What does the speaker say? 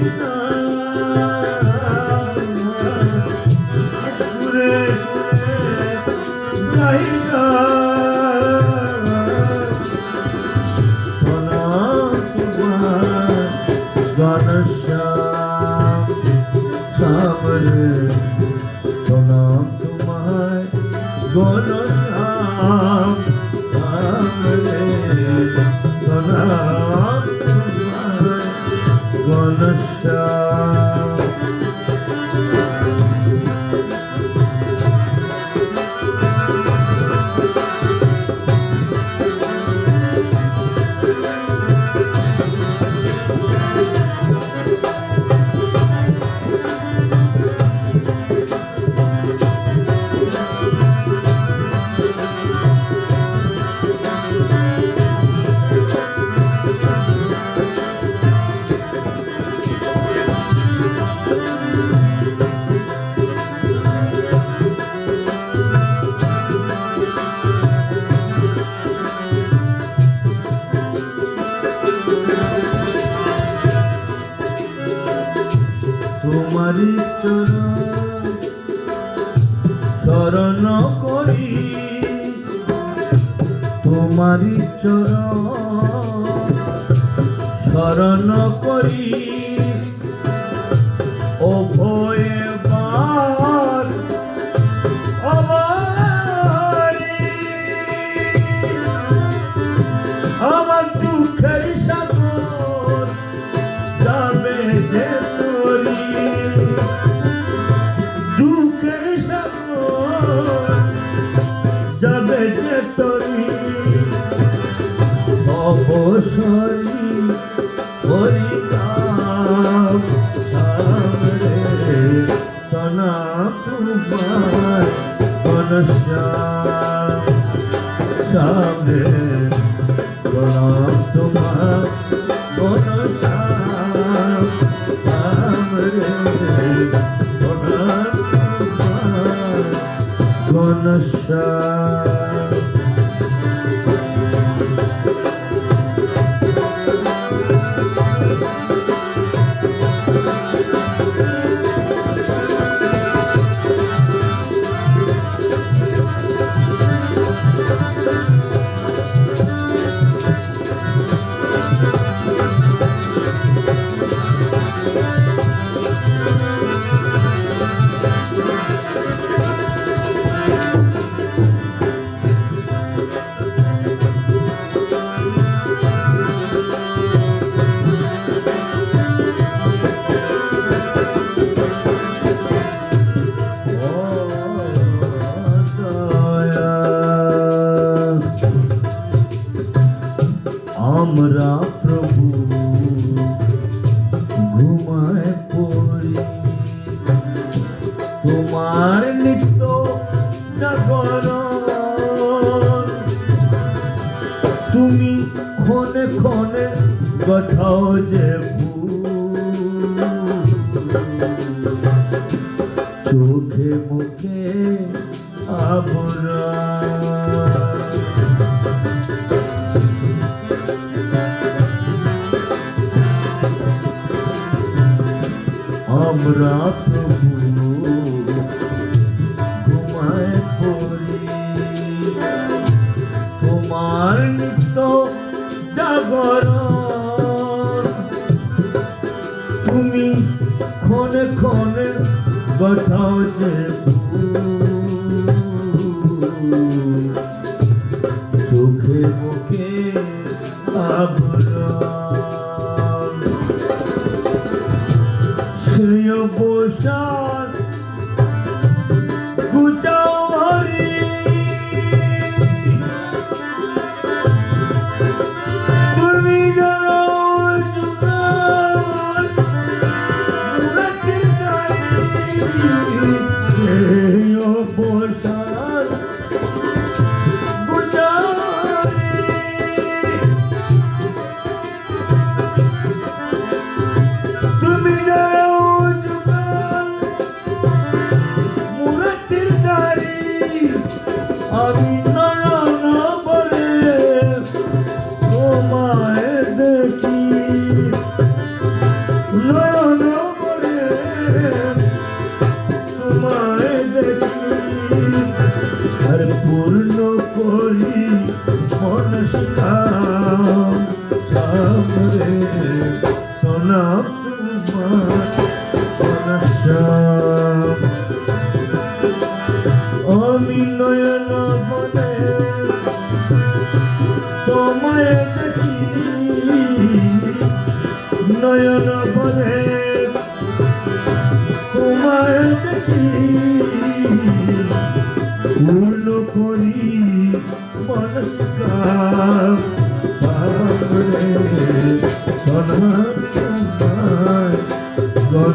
গাহি গান সুরে সুরে তোমারি চরণ শরণ করি তোমারি চরণ শরণ করি হরিনাম সামরে তনা তোমার ঘনশ্যাম সামনে প্রণাম তোমার ঘনশ্যাম সামরে প্রণাম তোমার ঘনশ্যাম ক্ষণে ক্ষণে গঠাও যে চোখে মুখে আবরা। আমরা যে ভুল। চোখে মুখে আবরণ অবসান নয়ন বলে তোমায় দেখি পূর্ণ করি মনস্কার